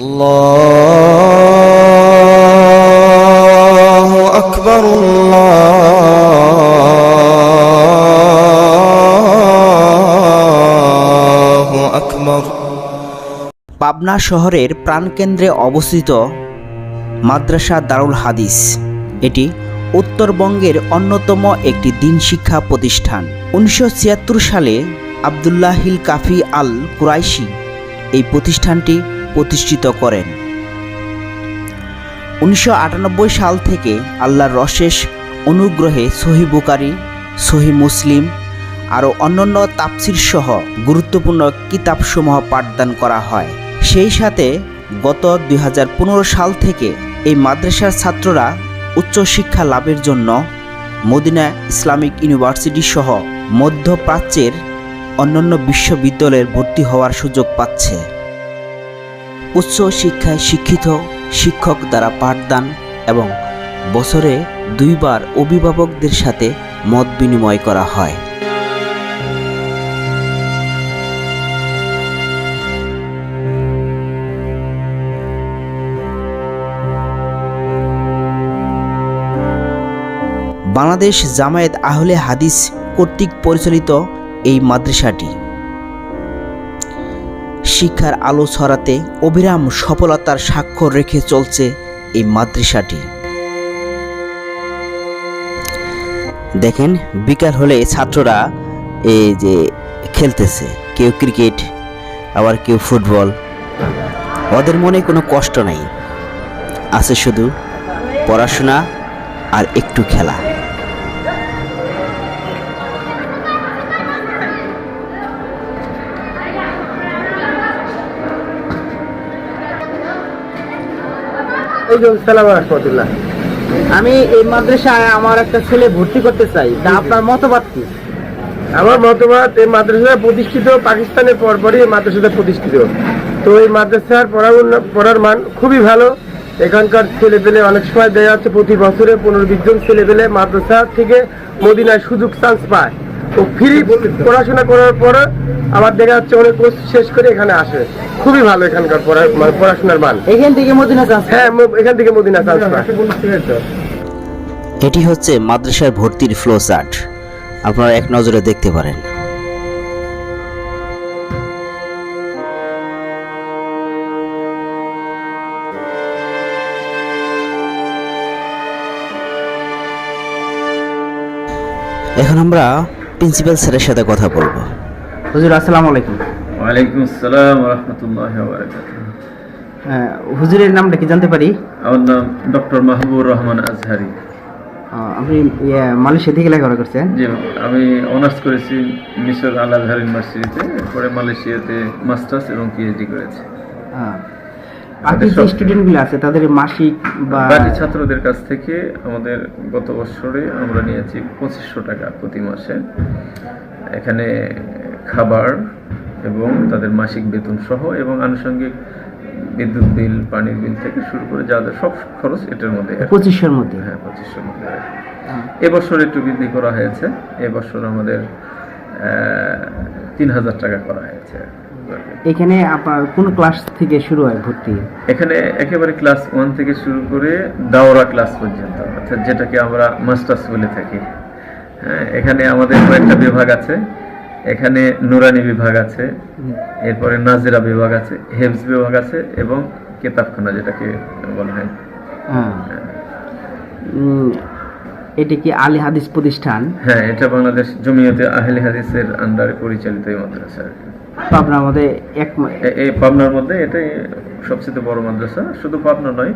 الله أكبر الله أكبر পাবনা শহরের প্রাণকেন্দ্রে অবস্থিত মাদ্রাসা দারুল হাদিস এটি উত্তরবঙ্গের অন্যতম একটি দিন শিক্ষা প্রতিষ্ঠান উনিশশো সালে আবদুল্লাহিল কাফি আল কুরাইশি এই প্রতিষ্ঠানটি প্রতিষ্ঠিত করেন। উনিশশো আটানব্বই সাল থেকে আল্লাহর রশেষ অনুগ্রহে সহি বুকারি সহি মুসলিম আরও অন্যান্য তাফসির সহ গুরুত্বপূর্ণ কিতাবসমূহ পাঠদান করা হয়। সেই সাথে গত দুই হাজার পনেরো সাল থেকে এই মাদ্রাসার ছাত্ররা উচ্চশিক্ষা লাভের জন্য মদিনা ইসলামিক ইউনিভার্সিটি সহ মধ্যপ্রাচ্যের অন্যান্য বিশ্ববিদ্যালয়ের ভর্তি হওয়ার সুযোগ পাচ্ছে। উচ্চ শিক্ষায় শিক্ষিত শিক্ষক দ্বারা পাঠদান এবং বছরে দুইবার অভিভাবকদের সাথে মত বিনিময় করা হয়। বাংলাদেশ জামায়াত আহলে হাদিস কর্তৃক পরিচালিত এই মাদ্রাসাটি শিক্ষার আলো ছড়াতে অবিরাম সফলতার স্বাক্ষর রেখে চলছে এই মাদ্রাসাটি। দেখেন, বিকাল হলে ছাত্ররা এই যে খেলতেছে, কেউ ক্রিকেট, আবার কেউ ফুটবল। ওদের মনে কোনো কষ্ট নাই, আছে শুধু পড়াশোনা আর একটু খেলা। সালাম রহমতুল্লাহ আমি এই মাদ্রাসায় আমার একটা ছেলে ভর্তি করতে চাই। তা আপনার মতবাদ কি? আমার মতবাদ এই মাদ্রাসা প্রতিষ্ঠিত পাকিস্তানের পরপরই এই মাদ্রাসাটা প্রতিষ্ঠিত। তো এই মাদ্রাসার পড়ার পড়ার মান খুবই ভালো। এখানকার ছেলে পেলে অনেক সময় দেওয়া যাচ্ছে প্রতি বছরে পনেরো বিশ জন ছেলে পেলে মাদ্রাসা থেকে মদিনায় সুযোগ চান্স পায়। ফ্রি পড়াশোনা করার পর আবার দেখা যাচ্ছে অনেক কোর্স শেষ করে এখানে আসে। খুবই ভালো এখানকার মানে পড়াশোনার মান। এখান থেকে মদিনা চান্স হ্যাঁ এখান থেকে মদিনা চান্স এটি হচ্ছে মাদ্রাসার ভর্তির ফ্লো চার্ট আপনারা এক নজরে দেখতে পারেন। এখন আমরা প্রিন্সিপাল স্যারের সাথে কথা বলব। হুজুর আসসালামু আলাইকুম। ওয়ালাইকুম আসসালাম রহমতুল্লাহ বারাকাতুহ হ্যাঁ, হুজুরের নামটা কি জানতে পারি? আমার নাম ডক্টর মাহবুবুর রহমান আজহারি। আপনি মালয়েশিয়া থেকে লেখাপড়া করছেন? জি আমি অনার্স করেছি মিশর আল আজহার ইউনিভার্সিটিতে এরপরে মালয়েশিয়াতে মাস্টার্স এবং পিএইচডি করেছি। হ্যাঁ। বাকি যে স্টুডেন্টগুলো আছে তাদের মাসিক বা বাকি ছাত্রদের কাছ থেকে আমাদের গত বছরে আমরা নিয়েছি পঁচিশশো টাকা প্রতি মাসে। এখানে খাবার এবং তাদের মাসিক বেতন সহ এবং আনুষঙ্গিক বিদ্যুৎ বিল পানির বিল থেকে শুরু করে যা সব খরচ এটার মধ্যে। পঁচিশশোর মধ্যে। হ্যাঁ পঁচিশশোর মধ্যে হ্যাঁ। এবছর একটু বৃদ্ধি করা হয়েছে। এবছর আমাদের তিন হাজার টাকা করা হয়েছে। এখানে আপনার কোন ক্লাস থেকে শুরু হয় ভর্তি? এখানে একেবারে ক্লাস ওয়ান থেকে শুরু করে দাওরা ক্লাস পর্যন্ত অর্থাৎ যেটাকে আমরা মাস্টার্স বলে থাকি। হ্যাঁ এখানে আমাদের কয়েকটা বিভাগ আছে। এখানে নুরানি বিভাগ আছে এরপরে নাজিরা বিভাগ আছে হেফজ বিভাগ আছে এবং কেতাবখানা যেটাকে বলা হয়। হ্যাঁ। উম, এটা কি আলী হাদিস প্রতিষ্ঠান? হ্যাঁ এটা বাংলাদেশ জমিয়তে আহলে হাদিসের আন্ডারে পরিচালিত এই মাদ্রাসা পাবনার। মধ্যে এক এই পাবনার মধ্যে এটাই সবচেয়ে বড় মাদ্রাসা শুধু পাবনা নয়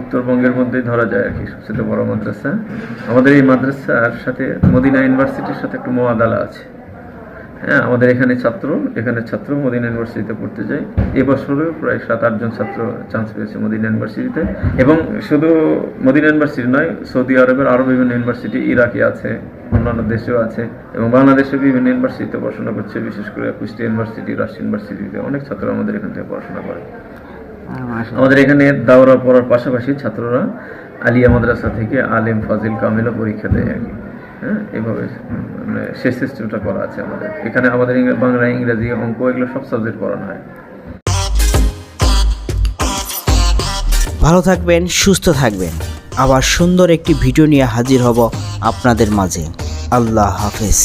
উত্তরবঙ্গের মধ্যেই ধরা যায় আর কি সবচেয়ে বড় মাদ্রাসা। আমাদের এই মাদ্রাসার সাথে মদিনা ইউনিভার্সিটির সাথে একটু মোয়াদালা আছে। হ্যাঁ আমাদের এখানে ছাত্র এখানে ছাত্র মদিনা ইউনিভার্সিটিতে পড়তে যায়। এবছরেও প্রায় সাত আটজন ছাত্র চান্স পেয়েছে মদিনা ইউনিভার্সিটিতে। এবং শুধু মদিনা ইউনিভার্সিটি নয় সৌদি আরবের আরও বিভিন্ন ইউনিভার্সিটি ইরাকে আছে অন্যান্য দেশেও আছে এবং বাংলাদেশে বিভিন্ন ইউনিভার্সিটিতে পড়াশোনা করছে বিশেষ করে কুষ্টিয়া ইউনিভার্সিটি রাজশাহী ইউনিভার্সিটিতে অনেক ছাত্র আমাদের এখান থেকে পড়াশোনা করে। আমাদের এখানে দাওরা পড়ার পাশাপাশি ছাত্ররা আলিয়া মাদ্রাসা থেকে আলেম ফাজিল কামিলও পরীক্ষা দেয়। আর কি হ্যাঁ এইভাবে মানে সেই সিস্টেমটা করা আছে আমাদের। এখানে আমাদের বাংলা, ইংরাজি, অঙ্ক এগুলো সব সাবজেক্ট পড়ানো হয়। ভালো থাকবেন, সুস্থ থাকবেন। আবার সুন্দর একটি ভিডিও নিয়ে হাজির হব আপনাদের মাঝে। আল্লাহ হাফেজ।